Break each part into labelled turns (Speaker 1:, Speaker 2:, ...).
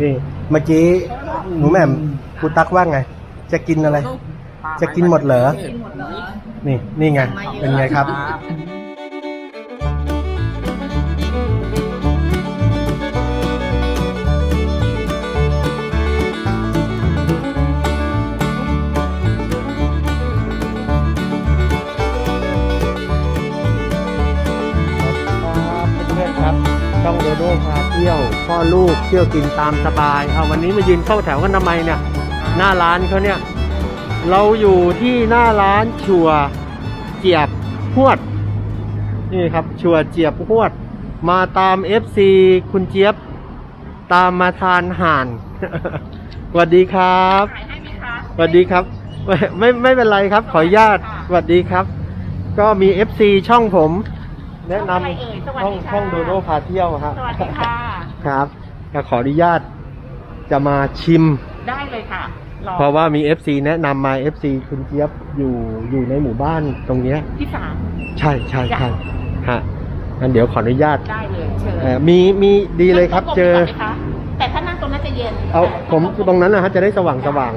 Speaker 1: นี่เมื่อกี้หนูแหม่มครูตักว่าไง จะกินอะไร จะกินหมดเหรอ
Speaker 2: กินหมดเหรอ
Speaker 1: นี่นี่ไง เป็นไงครับ พ่อลูกเที่ยวกินตามสบายเอาวันนี้มายืนเข้าแถวกันทำไมเนี่ย หน้าร้านเขาเนี่ย เราอยู่ที่หน้าร้านชัวเจียบพวด นี่ครับ ชัวเจียบพวด มาตาม FC คุณเจี๊ยบ ตามมาทานห่านสวัสดีครับ
Speaker 2: ขายให้ไหมคะ
Speaker 1: สวัสดีครับไม่ไม่ไม่เป็นไรครับ ขออนุญาตสวัสดีครับ ก็มี FC ช่องผม แนะน
Speaker 2: อะไรเอ่ยสวัสำ
Speaker 1: ช่อง
Speaker 2: ดีค่ะ
Speaker 1: ช่องโดโดพาเที่ยวฮะ
Speaker 2: สวัสดีค่ะ
Speaker 1: ครับก็ขออนุญาตจะมาชิม
Speaker 2: ได้เลยค่ะรอ
Speaker 1: เพราะว่ามี FC แนะนำมา FC คุณเจี๊ยบอยู่อยู่ในหมู่บ้านตรงเนี้ย
Speaker 2: ที่สาม
Speaker 1: ใช่ใช่ใช่ฮะงั้นเดี๋ยวขออนุญาต
Speaker 2: ได้เลยเชิญ
Speaker 1: เอ่อมีมีดีเลยครับ เจอ
Speaker 2: นั่งตรงนี้ก่นไหมคะแต่ถ้านั่งตรงนั้นจะเย็น
Speaker 1: เอาผมตรงนั้นนะฮะจะได้สว่างสว่าง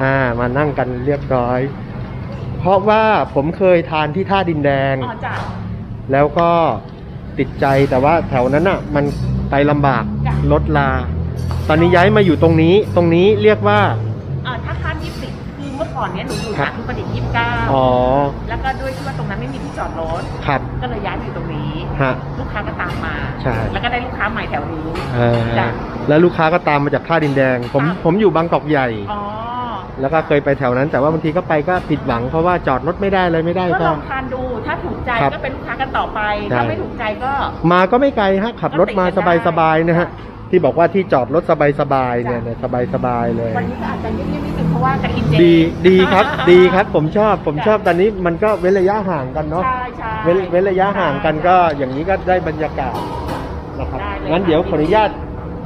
Speaker 1: อ่า มานั่งกันเรียบร้อย เพราะว่าผมเคยทานที่ท่าดินแดง
Speaker 2: อ๋อจ้ะ
Speaker 1: แล้วก็ ติดใจแต่ว่าแถวนั้นอะ มันไปลำบาก
Speaker 2: จ้ะ
Speaker 1: รถลา ตอนนี้ย้ายมาอยู่ตรงนี้ตรงนี้เรียกว่า
Speaker 2: เอ่อถ้าคาดยี่สิบคือเมื่อก่อนเนี้ยหนูอยู่
Speaker 1: ครั
Speaker 2: สา
Speaker 1: บ
Speaker 2: ธุประดิษฐ์ยี่สิบเก้า
Speaker 1: อ๋อ
Speaker 2: แล้วก็ด้วยที่ว่าตรงนั้นไม่มีที่จอดรถ
Speaker 1: ครับ
Speaker 2: ก็เลยย้ายมาอยู่ตรงนี้
Speaker 1: ฮะ
Speaker 2: ลูกค้าก็ตามมา
Speaker 1: ใช่
Speaker 2: แล้วก็ได้ลูกค้าใหม่แถวนี้
Speaker 1: เออ
Speaker 2: จ้ะ
Speaker 1: แล้วลูกค้าก็ตามมาจากท่าดินแดง ผม
Speaker 2: ครับ
Speaker 1: ผมอยู่บางกอกใหญ่
Speaker 2: อ๋อ
Speaker 1: แล้วก็เคยไปแถวนั้น แต่ว่าบางทีก็ไปก็ผิดหวัง เพราะว่าจอดรถไม่ได้เลยไม่ได้
Speaker 2: ก็
Speaker 1: ก็
Speaker 2: ลองทานดูถ้าถูกใจ
Speaker 1: ครับ
Speaker 2: ก็เป็นลูกค้ากันต่อไป
Speaker 1: ได้
Speaker 2: ถ้าไม่ถูกใจก็
Speaker 1: มาก็ไม่ไกลฮะขับรถมาสบายๆนะฮะที่บอกว่าที่จอดรถสบายๆเนี่ยเนี่ยสบายๆเลย
Speaker 2: วันนี้ก็อาจจะเงียบๆนิดนึงเพราะว่าจะกินเจ
Speaker 1: ดีดีครับ ดีครับผมชอบผมชอบตอนนี้มันก็เว้นระยะห่างกันเนาะ
Speaker 2: ใช่ใช่
Speaker 1: เว้นเว้นระยะห่างกันก็อย่างนี้ก็ได้บรรยากาศนะครับ
Speaker 2: ได้เลย
Speaker 1: งั้นเดี๋ยวขออนุญาต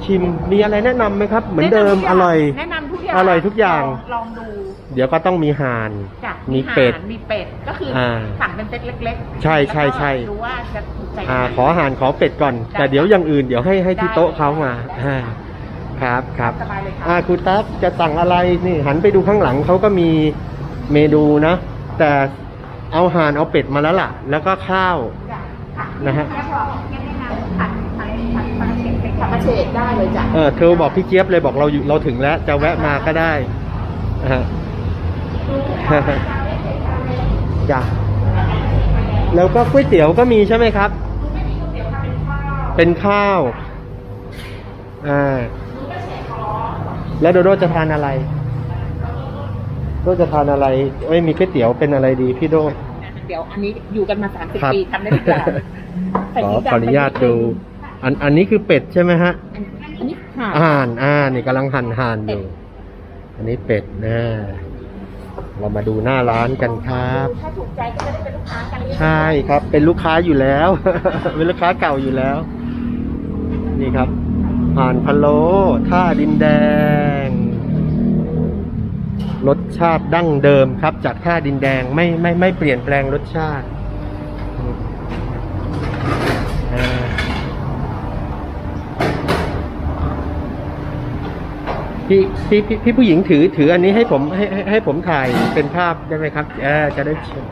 Speaker 1: ชิมมีอะไรแนะนำไหมครับ เหมือนเดิมอร่อย
Speaker 2: แนะนำ ทุกอย่าง
Speaker 1: อร่อยทุกอย่าง
Speaker 2: ลลองดู
Speaker 1: เดี๋ยวก็ต้องมีห่าน
Speaker 2: จ้ะ
Speaker 1: มีเป็ด
Speaker 2: ห่านมีเป็ด ก็คืออาสั่งเป็นเซตเล็กๆ
Speaker 1: ใช่ใช่ใช่
Speaker 2: แล้วก็ดูว่าจะถูกใจ
Speaker 1: อ่า
Speaker 2: ไหม
Speaker 1: ขอห่านขอเป็ดก่อน
Speaker 2: ได้
Speaker 1: แต่เดี๋ยวอย่างอื่นเดี๋ยวให้ให้ที่
Speaker 2: ได้
Speaker 1: โต๊ะเขามาอ่าครับครับ
Speaker 2: สบายเลยค่ะ
Speaker 1: อ่าคุณตั๊กจะสั่งอะไรนี่หันไปดูข้างหลังเขาก็มีเมนูนะ แต่เอาห่านเอาเป็ดมาแล้วล่ะ แล้วก็ข้าว
Speaker 2: จ้ะค่ะ
Speaker 1: นะฮะ
Speaker 2: แล้วก็แนะนำผัดผัดผัด ผัดเฉดเป็นผัดกระเฉดได้เลยจ้ะ
Speaker 1: เออเธอบอกพี่เจี๊ยบเลยบอกเราอยู่เราถึงแล้วจะแวะมาก็ได้อ่าจ้ะแล้วก็ก๋วยเตี๋ยวก็มีใช่ไหมครับ เป็นข้าวอ่าแล้วโดโดจะทานอะไรโดจะทานอะไรไม่มีก๋วยเตี๋ยวเป็นอะไรดีพี่โด
Speaker 2: เดี๋ยวอันนี้อยู่กันมาสามสิบ
Speaker 1: ครับ
Speaker 2: ปีทำได้ทุกอย่างใส่
Speaker 1: ขอ
Speaker 2: พริก
Speaker 1: ขออนุญาตดู อันอันนี้คือเป็ดใช่ไหมฮะ
Speaker 2: อันนี้ห่าน
Speaker 1: อ่านอ่านี่กำลังหั่นหั่นอยู่ อันนี้เป็ดนะเรามาดูหน้าร้านกันครับ
Speaker 2: ถ้าถูกใจก็จะได้เป็นลูกค้ากันเรื่อยๆ
Speaker 1: ใช่ครับ เป็นลูกค้าอยู่แล้ว เป็นลูกค้าเก่าอยู่แล้ว นี่ครับห่านพะโล้ท่าดินแดง รสชาติดั้งเดิมครับ จากท่าดินแดงไม่ไม่ไม่เปลี่ยนแปลงรสชาติอ่า พี่พี่พี่พี่ผู้หญิงถือถืออันนี้ให้ผมให้ให้ให้ผมถ่ายเป็นภาพได้ไหมครับเออจะได้ชม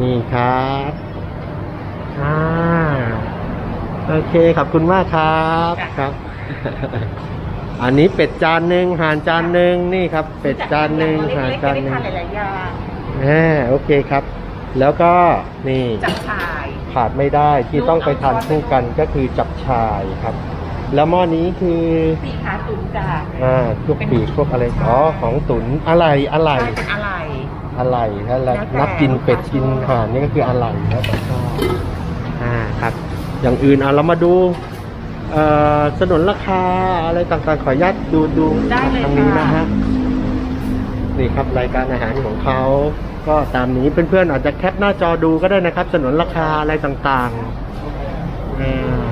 Speaker 1: นี่ครับอ่าโอเคขอบคุณมากครับครับ อันนี้เป็ดจานหนึ่งห่านจานหนึ่งนี่ครับ เป็ดจานหนึ่งห่านจานหนึ่ง
Speaker 2: เล็กๆจะได้ทานหลายๆอย่าง
Speaker 1: อ่าโอเคครับ แล้วก็นี่
Speaker 2: จับชาย
Speaker 1: ขาดไม่ได้ที่ต้องไปทานคู่กันก็คือจับชายครับ แล้วหม้อนี้คือ
Speaker 2: ปีขาตุ๋นจ้ะ
Speaker 1: อ่าพวกปีกพวกอะไรอ๋อของตุ๋นอะไรอะไร
Speaker 2: ใช่เป็นอะไร
Speaker 1: อะไรอะไร
Speaker 2: แล้วแต่
Speaker 1: นับกินเป็ดกินห่านนี่ก็คืออะไรแล้วแต่ชอบอ่าครับ อย่างอื่นอะเรามาดูเอ่อสนนราคาอะไรต่างๆขออนุญาตดูดู
Speaker 2: ได้เลย
Speaker 1: ทางนี้นะ
Speaker 2: ค่ะ
Speaker 1: ฮะนี่ครับรายการอาหารของเขาก็ตามนี้เพื่อนๆอาจจะแคปหน้าจอดูก็ได้นะครับ สนนราคาอะไรต่างๆอ่า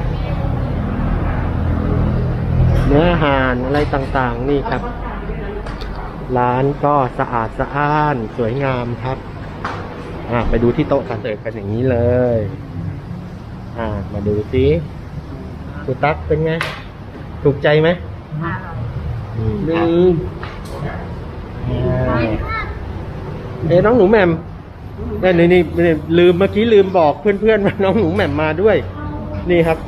Speaker 1: เนื้ออาหารอะไรต่างๆ นี่ครับ ร้านก็สะอาดสะอ้านสวยงามครับ อ่าไปดูที่โต๊ะการเสิร์ฟกันอย่างนี้เลย อ่า มาดูสิกูตักเป็นไง ถูกใจไหม
Speaker 2: อร่อย
Speaker 1: ลืมเอ้น้องหนูแหม่มนี่นี่นี่นี่ลืมเมื่อกี้ลืมบอกเพื่อนๆว่าน้องหนูแหม่มมาด้วย นี่ครับ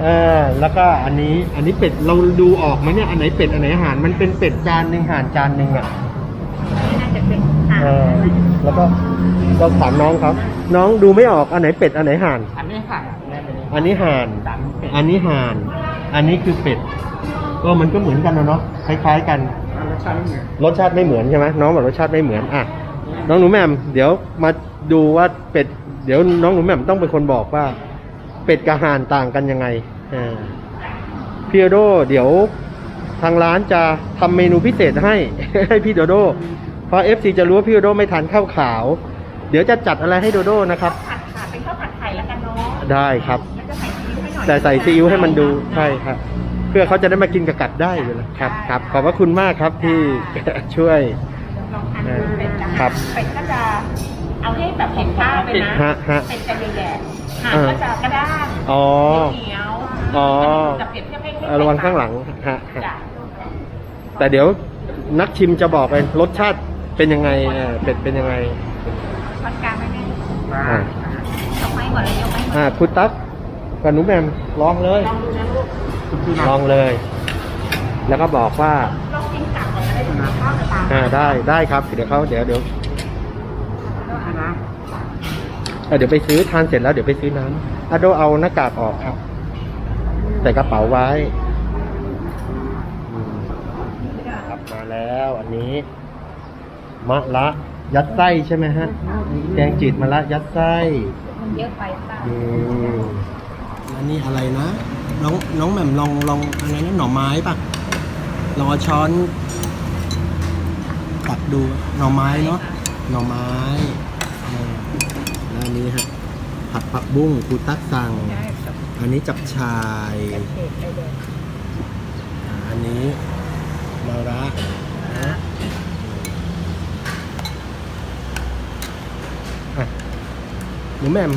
Speaker 1: เออแล้วก็อันนี้อันนี้เป็ดเราดูออกไหมเนี่ยอันไหนเป็ดอันไหนห่านมันเป็นเป็ดจานหนึ่งห่านจานหนึ่งอะ
Speaker 2: นี่น่าจะเป็นอ่า
Speaker 1: เออแล้วก็เราถามน้องเขาน้องดูไม่ออกอันไหนเป็ดอันไหนห่าน
Speaker 3: อันนี้ค่ะ
Speaker 1: อันนี้ห่านอันนี้ห่าน อันนี้คือเป็ดก็มันก็เหมือนกันนะเนาะคล้ายๆกัน
Speaker 3: รสชาติไม่เหมือน
Speaker 1: รสชาติไม่เหมือนใช่ไหมน้องบอกรสชาติไม่เหมือนอะน้องหนูแหม่มเดี๋ยวมาดูว่าเป็ด เดี๋ยวน้องหนูแหม่มต้องเป็นคนบอกว่า เป็ดกับห่านต่างกันยังไงเออพี่โดโดเดี๋ยวทางร้านจะทำเมนูพิเศษให้ให้พี่โดโดเพราะเอฟซีจะรู้ว่าพี่โดโดไม่ทานข้าวขาว เดี๋ยวจะจัดอะไรให้โดโดนะครับ
Speaker 2: ผัดค่ะเป็นข้าวผัดไข่แล้วกันเนาะ
Speaker 1: ได้ครับ
Speaker 2: แล้วจะใส่ซีอิ๊วให้หน่อย
Speaker 1: แต่ใส่ซีอิ๊วให้มันดูใช่ครับเพื่อเขาจะได้มากินกับกัดได้อยู่แล้วครับครับขอบพระคุณมากครับที่ช่วย
Speaker 2: ลองทานดูเป็ดจ้ะ
Speaker 1: ครับ
Speaker 2: เป็ดก็จะเอาให้แบบเห็นภาพเลยนะ
Speaker 1: ฮะฮะ
Speaker 2: เป็ดจะแย่ๆ หางก็จะกระด้าง
Speaker 1: อ๋อ
Speaker 2: เหนียว
Speaker 1: อ๋อ
Speaker 2: จะเปรียบเทียบให้ให้
Speaker 1: เอ่อระวังข้างหลังฮะฮะ
Speaker 2: จ้ะ
Speaker 1: แต่เดี๋ยวนักชิมจะบอกเลยรสชาติเป็นยังไงเอ่อเป็ดเป็นยังไง
Speaker 2: ช้อนกลางไม่แน่
Speaker 1: อ่า ย
Speaker 2: กไม้ก่อนเลยยกไม้ก่อน
Speaker 1: อ่าคุณตั๊กกับหนูแหมมลองเลย
Speaker 2: ลองดูนะลูก
Speaker 1: ลองเลย แล้วก็บอกว่า
Speaker 2: ลองกินตักก่อนก็ได้ถึงข้าวจะตาม
Speaker 1: อ่าได้ได้ครับ เดี๋ยวเขาเดี๋ยวเดี๋ยว เอ่อเดี๋ยวไปซื้อทานเสร็จแล้วเดี๋ยวไปซื้อน้ำอะโดเอาหน้ากากออกครับใส่กระเป๋าไว้อืมครับมาแล้วอันนี้ มะละ ยัดไส้ใช่ไหมฮะ แกงจืดมะละยัดไส้
Speaker 2: มันเยอะไปเปล่า
Speaker 1: อืมอันนี้อะไรนะน้องน้องแหม่มลองลองอะไรนะหน่อไม้ป่ะลองเอาช้อนตักดูหน่อไม้เนาะหน่อไม้เออแล้วอั นนี้ครับผัดผักบุ้งครูตักสั่ง
Speaker 2: ใช่กับ
Speaker 1: อันนี้จับชาย
Speaker 2: กระเฉดไปเลย
Speaker 1: อ่าอันนี้มะระนะอะหนูแหม่ม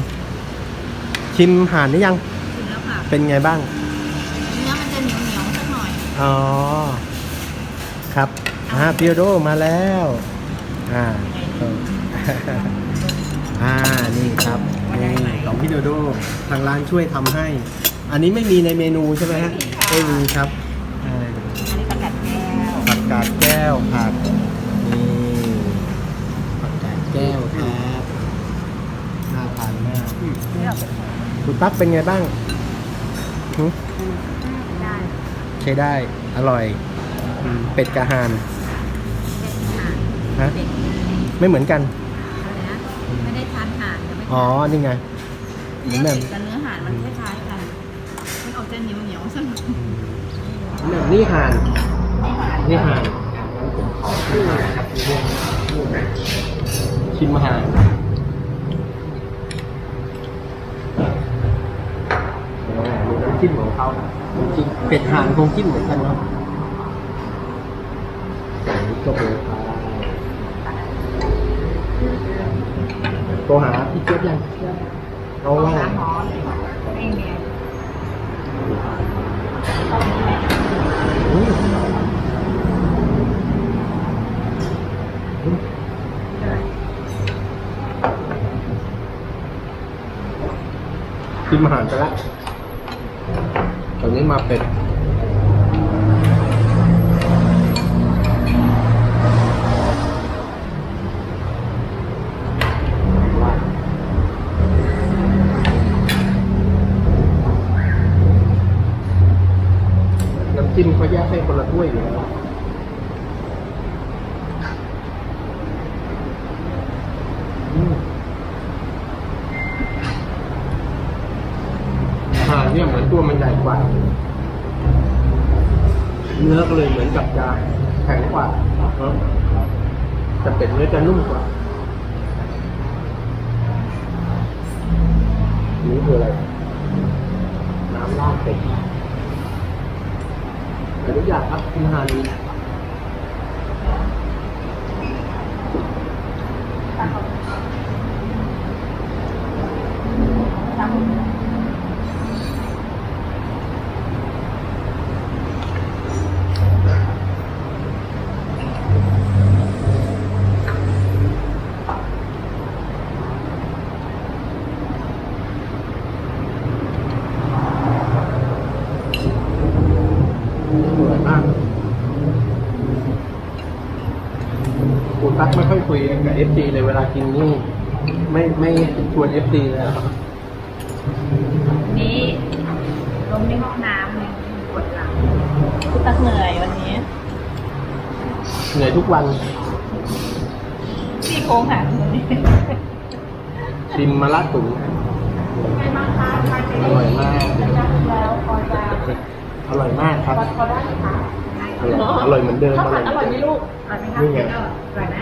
Speaker 1: ชิมห่านหรือยัง
Speaker 2: ชิมแล้วค่ะ
Speaker 1: เป็นไงบ้าง
Speaker 2: เนื้อมันจะเหนียวเหนียวๆสักหน่อย
Speaker 1: อ๋อ ครับ อ่าพิโอโดมาแล้ว อ่าเอออ่า นี่ครับนี่ของพี่โดโดทางร้านช่วยทำให้ อันนี้ไม่มีในเมนูใช่ไหมฮะไม่มีครับอ่า
Speaker 2: อันนี้ประกัดแก้ว
Speaker 1: ผักกาดแก้วผัดนี่ผักกาดแก้วครับน่าทานมาก
Speaker 2: ที่เราเป็น
Speaker 1: คุณตั๊กเป็นไงบ้างหึ
Speaker 2: ได้
Speaker 1: ใช้ได้อร่อยอืมเป็ดกระหาน ฮะ
Speaker 2: เป็ด
Speaker 1: ไม่เหมือนกัน
Speaker 2: อ๋
Speaker 1: อ นี่ไงหนูแหม่ม
Speaker 2: กับเนื้อห่านมันคล้ายๆกัน มันออกจะเหนียวเหนียวๆสักหน่อย
Speaker 1: หนูแหม่มนี่ห่านนี่ห่านชิมห่านดูน้ำจิ้มของเขาจริงเป็ดห่านคงจิ้มเหมือนกันเนาะอันนี้ก็เป็น โทรหาพี่เจี๊ยบยังเขาว่า
Speaker 2: ร้านหมอไม่มี
Speaker 1: อืมอืมชิมอาหารไปแล้วตอนนี้มาเป็ด จิ้มเขาแยกให้คนละถ้วยอยู่แล้วหานเนี่ยเหมือนตัวมันใหญ่กว่า เนื้อก็เลยเหมือนกับจะแข็งกว่าเนอะแต่เป็ดเนื้อจะนุ่มกว่านี่คืออะไร น้ำราดเป็ด แต่ทุกอย่างครับคุณฮานี
Speaker 2: ต
Speaker 1: อร่อยมากคุณตั๊กไม่ ค่อยคุยกับเอฟซีเลยเวลากินนี่ไม่ไม่ชวนเอฟซีเลยอะครับ
Speaker 2: นี่ล้มในห้องน้ำเลยปวดหลัง
Speaker 3: คุณตักเหนื่อยวันนี้
Speaker 1: เหนื่อยทุกวัน
Speaker 3: ซี่โครงหักวันนี้
Speaker 1: ชิมมาละตุ๋น
Speaker 2: ไงบ้างคะทานไป
Speaker 1: อร่อยมาก
Speaker 2: แล้วพอจะ
Speaker 1: อร่อยมากครับ
Speaker 2: พอพอได้ไหมคะ
Speaker 1: อร่อยอร่อยเหมือนเดิม
Speaker 3: ข้าวผัดอร่อยไหมลูก
Speaker 2: อร่อยไหมคะ
Speaker 1: นี่ไง
Speaker 2: อร่อยไหม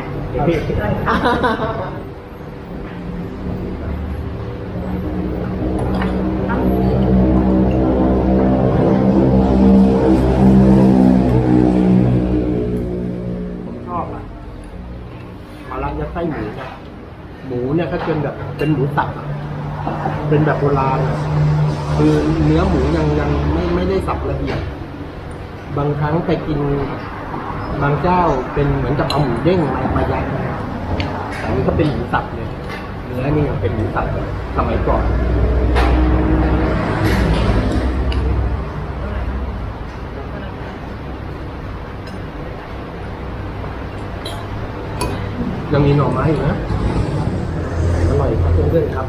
Speaker 1: พี่
Speaker 2: อร่อยค่ะ
Speaker 1: ผมชอบอะมาลังยัดไส้หมูเนี่ยหมูเนี่ยก็เป็นแบบเป็นหมูสับอะเป็นแบบโบราณอะคือเนื้อหมูยังยังไม่ไม่ได้สับละเอียด บางครั้งไปกิน บางเจ้าเป็นเหมือนกับเอาหมูเด้งมามายัดนะแต่อันนี้ก็เป็นหมูสับเลยเนื้อนี่ยังเป็นหมูสับเลยสมัยก่อนยังมีหน่อไม้อยู่นะอร่อยครับเพื่อนๆครับ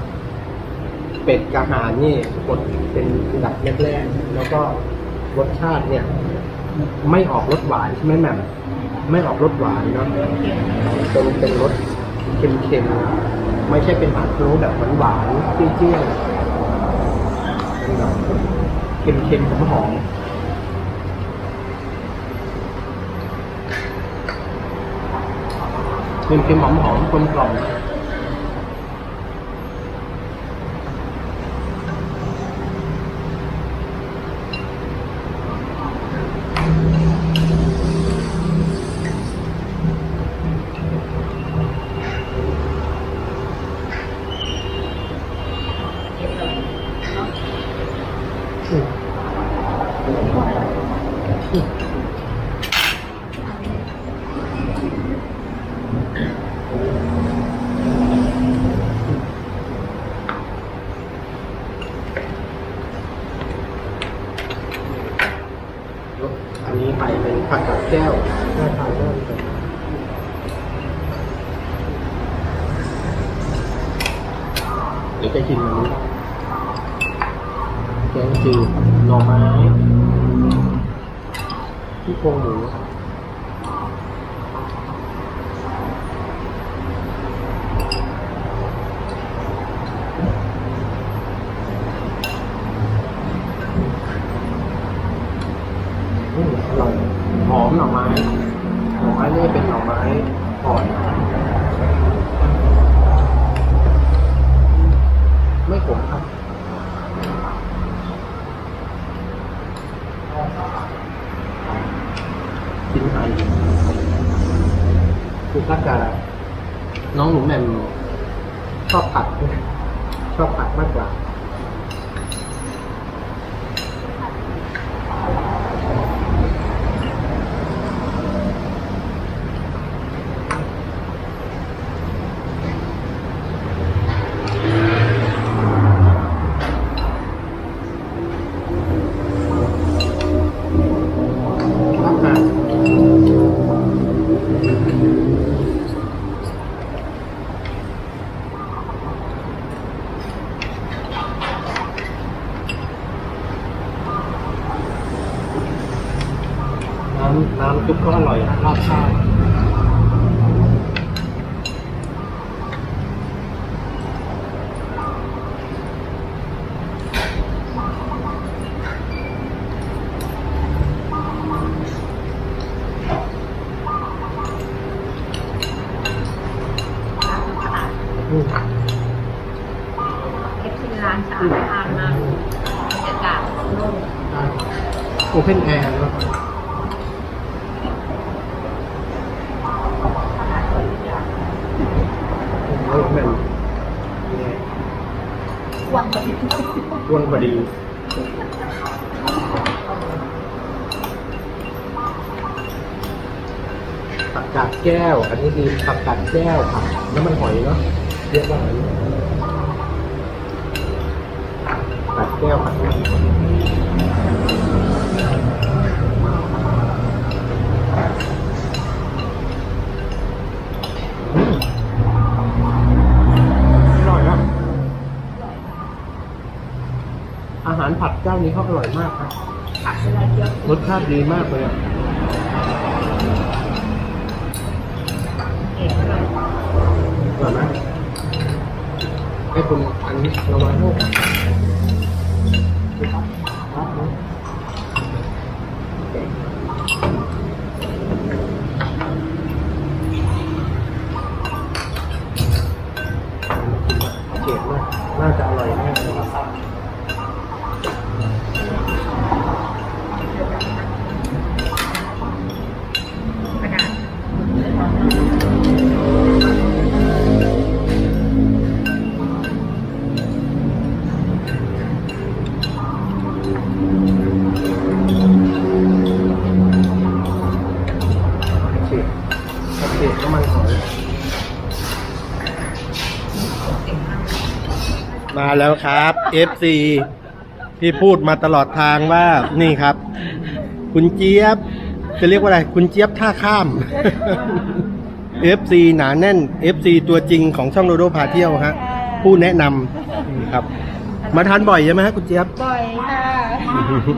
Speaker 1: เป็ดกระหารนี่กดเป็นอันดับแรกๆแล้วก็รสชาติเนี่ย ไม่ออกรสหวานใช่ไหมแหม่มไม่ออกรสหวานเนาะเป็นเป็นรสเค็มๆไม่ใช่เป็นหวานพะโล้แบบหวานๆเจี้ยนๆเป็นแบบเค็มๆหอมๆเค็มๆหอมๆกลมกล่อม อันนี้ไปเป็นผักกาดแก้วน่าทานมากเลยเดี๋ยวจะกินอันนี้แกงจืดหน่อไม้ที่โครงหมูอืมอร่อยหอมหน่อไม้ หน่อไม้นี่เป็นหน่อไม้อ่อน ไม่ขมครับ กินไทยคือถ้าจะน้องหนูแหม่มชอบผัดไหมชอบผัดมากกว่า ครับค่ะน้ำน้ำซุปก็อร่อยราดข้าวอืม
Speaker 2: เอฟซีร้านสะอาดทานมากบรรยากาศโล่ง
Speaker 1: โอเพนแอร์แล้วโอ้ยแม่นยังไง
Speaker 3: วันพอดี
Speaker 1: อ้วนพอดีผักกาดแก้ว อันนี้ดีผักกาดแก้วค่ะแล้วมันหอยเนาะเรียกว่าหอย แก้วผัดมีอาหารผัดเจ้านี้เขาอร่อยมากครับรสชาติดีมากเลยอะก่อนนะไอ้คนอันนี้ระวังโรค กเแล้วครับ FC ที่พูดมาตลอดทางว่านี่ครับ คุณเจี๊ยบ จะเรียกว่าอะไร คุณเจี๊ยบท่าข้าม FC หนาแน่น FC ตัวจริงของช่องโดโดพาเที่ยวฮะ ผู้แนะนำนี่ครับ มาทานบ่อยใช่ไหมฮะคุณเจี๊ยบ
Speaker 4: บ่อยค่ะ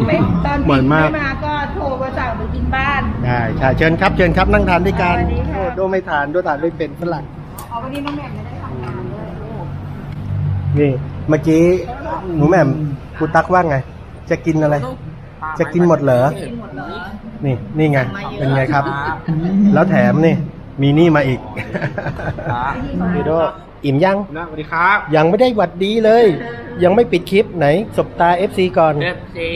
Speaker 4: ไม่ตอน
Speaker 1: บ่อยมาก
Speaker 4: ไม่มาก็โทรมาสั่งไปกินบ้าน
Speaker 1: ได้ใช่เชิญครับ เชิญครับนั่งทานด้วยกัน
Speaker 4: สวัสดีค่ะ
Speaker 1: โอ้โดไม่ทานโดทานไม่เป็นฝรั่ง
Speaker 4: อ๋อวันนี้น้องแหม่มไม่ได้ทำงานด้วยลูก
Speaker 1: นี่ เมื่อกี้หนูแหม่มครูตักว่าไง จะกินอะไร จะกินหมดเหรอ
Speaker 5: กินหมดเหรอ
Speaker 1: นี่ นี่ไง เป็นไงครับ แล้วแถมนี่ มีนี่มาอีกพี่โดอิ่มยัง
Speaker 6: นะสวัสดีครับ
Speaker 1: ยังไม่ได้หวัดดีเลย ยังไม่ปิดคลิปไหน สบตา FC ก่อน
Speaker 6: เอฟซี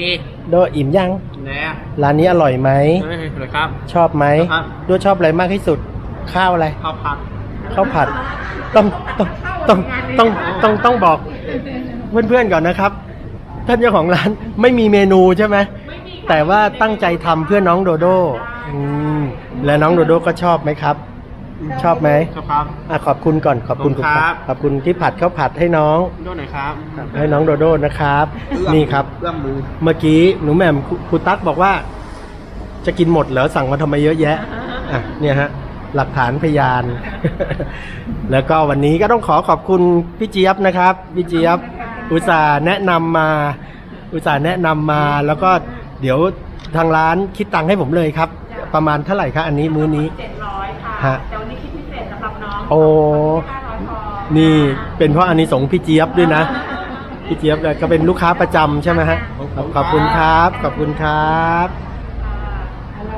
Speaker 1: โดอิ่มยัง
Speaker 6: แหน
Speaker 1: ร้านนี้อร่อยไหม
Speaker 6: เฮ้ยสวัสดีครับ
Speaker 1: ชอบไหม
Speaker 6: ครับ
Speaker 1: โดชอบอะไรมากที่สุด ข้าวอะไร
Speaker 6: ข้าวผัด
Speaker 1: ข้าวผัด ต้อง ต้อง ต้อง ต้อง ต้อง ต้องบอก เพื่อนๆก่อนนะครับ ท่านเจ้าของร้านไม่มีเมนูใช่ไหมแต่ว่าตั้งใจทำเพื่อน้องโดโดอืมและน้องโดโดก็ชอบไหมครับ ชอบไหม
Speaker 6: ครับครับ
Speaker 1: อะขอบคุณก่อนขอบคุณ
Speaker 6: ขอบคุณครับ
Speaker 1: ขอบคุณที่ผัดข้าวผัดให้น้อง
Speaker 6: ด้วยหน่อยครับ
Speaker 1: ให้น้องโดโดนะครับ
Speaker 6: เอื้อม
Speaker 1: นี่ครับ
Speaker 6: เอื้อมมือ
Speaker 1: เมื่อกี้หนูแหม่มครูครูตั๊กบอกว่า จะกินหมดเหรอสั่งมาทำไมเยอะแยะอะเนี่ยฮะ หลักฐานพยาน แล้วก็วันนี้ก็ต้องขอขอบคุณพี่เจี๊ยบนะครับพี่เจี๊ยบอุตส่าห์แนะนำมา อุตส่าห์แนะนำมาแล้วก็เดี๋ยวทางร้านคิดตังค์ให้ผมเลยครับ ประมาณเท่าไหร่คะอันนี้มื้อนี้
Speaker 4: เจ็ดร้อยค่ะ
Speaker 1: ฮะ
Speaker 4: แต่วันนี้คิดพิเศษสำหรับน้อง
Speaker 1: โอ้
Speaker 4: ห้าร้อยพอ
Speaker 1: นี่เป็นเพราะอันนี้สงส์พี่เจี๊ยบด้วยนะ พี่เจี๊ยบเนี่ยก็เป็นลูกค้าประจำใช่ไหมฮะขอบขอบคุณครับ ขอบคุณครับ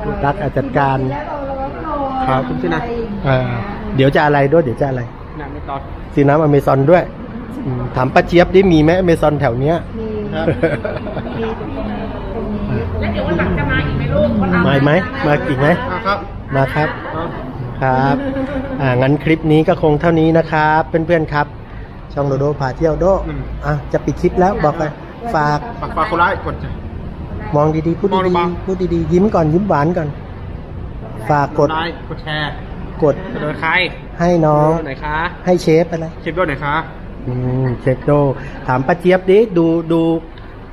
Speaker 1: คุณตั๊กอาจัดการ ครับ
Speaker 6: คุณชื่อนะ
Speaker 1: อ่าเดี๋ยวจะอะไรด้วยเดี๋ยวจะอะไร
Speaker 6: น้ำไม่ตอน
Speaker 1: ซื้อน้ำอเมซอนด้วยอืมถามป้าเจี๊ยบดิมีไหมอเมซอนแถวเนี้ย
Speaker 4: มี
Speaker 6: ครับ
Speaker 4: มีตรงนี้ตรงนี้แล้วเดี๋ยววันหลังจะมาอีกไหมลูกวันหลัง
Speaker 1: มาอีกไหมมาอีกไหม
Speaker 6: อะครับ
Speaker 1: มาครับ
Speaker 6: ครับ
Speaker 1: ครับ อ่า งั้นคลิปนี้ก็คงเท่านี้นะครับ เพื่อนๆครับ ช่องโดโดพาเที่ยวโด
Speaker 6: อืม
Speaker 1: อะ จะปิดคลิปแล้วบอกไป ฝาก
Speaker 6: ฝากฝากคนร้ายกดจ้ะ
Speaker 1: มองดีๆ พูด
Speaker 6: มองล
Speaker 1: ดี
Speaker 6: งมา
Speaker 1: ๆ พูดดีๆ ยิ้มก่อน ยิ้มหวานก่อน ฝากกด
Speaker 6: ไลค์กดแชร์
Speaker 1: กด
Speaker 6: กดโดยใคร
Speaker 1: ให้น้อง
Speaker 6: ด้วยหน่อยคะ
Speaker 1: ให้เชฟอะไร
Speaker 6: คลิปด้วยหน่อยคะ
Speaker 1: อืมเชฟโดถามป้าเจี๊ยบดิดูดู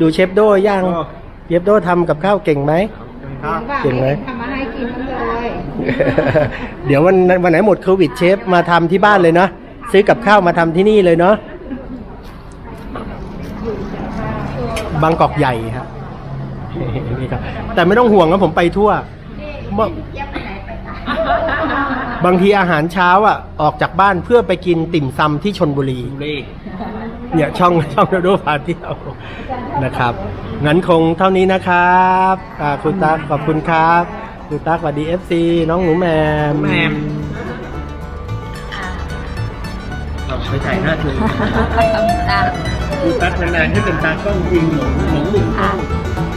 Speaker 1: ดูเชฟโดยังเชฟโดทำกับข้าวเก่งไหม
Speaker 6: ครับ
Speaker 1: เก่งไหม
Speaker 4: ทำมาให้กินทั้งเลย
Speaker 1: เดี๋ยววันวันไหนหมดโควิดเชฟมาทำที่บ้านเลยเนาะซื้อกับข้าวมาทำที่นี่เลยเนาะบางกอกใหญ่ครับนี่ครับแต่ไม่ต้องห่วงนะผมไปทั่ว บางบางทีอาหารเช้าอะ ออกจากบ้านเพื่อไปกินติ่มซำที่ชนบุรี
Speaker 6: บุรี
Speaker 1: เนี่ยช่องช่องโดโดพาเที่ยวนะครับ งั้นคงเท่านี้นะครับอ่าคุณตั๊กขอบคุณครับคุณตั๊กสวัสดีเอฟซีน้องหนูแหมม
Speaker 6: แหม่ม
Speaker 1: ไปถ่ายหน้าเธอ
Speaker 5: อะ
Speaker 1: ดูตัดนานๆให้เป็นตากล้องจริงหลงหลงหนึ่งกล้อง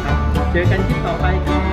Speaker 1: ครับเจอกันที่ต่อไปครับ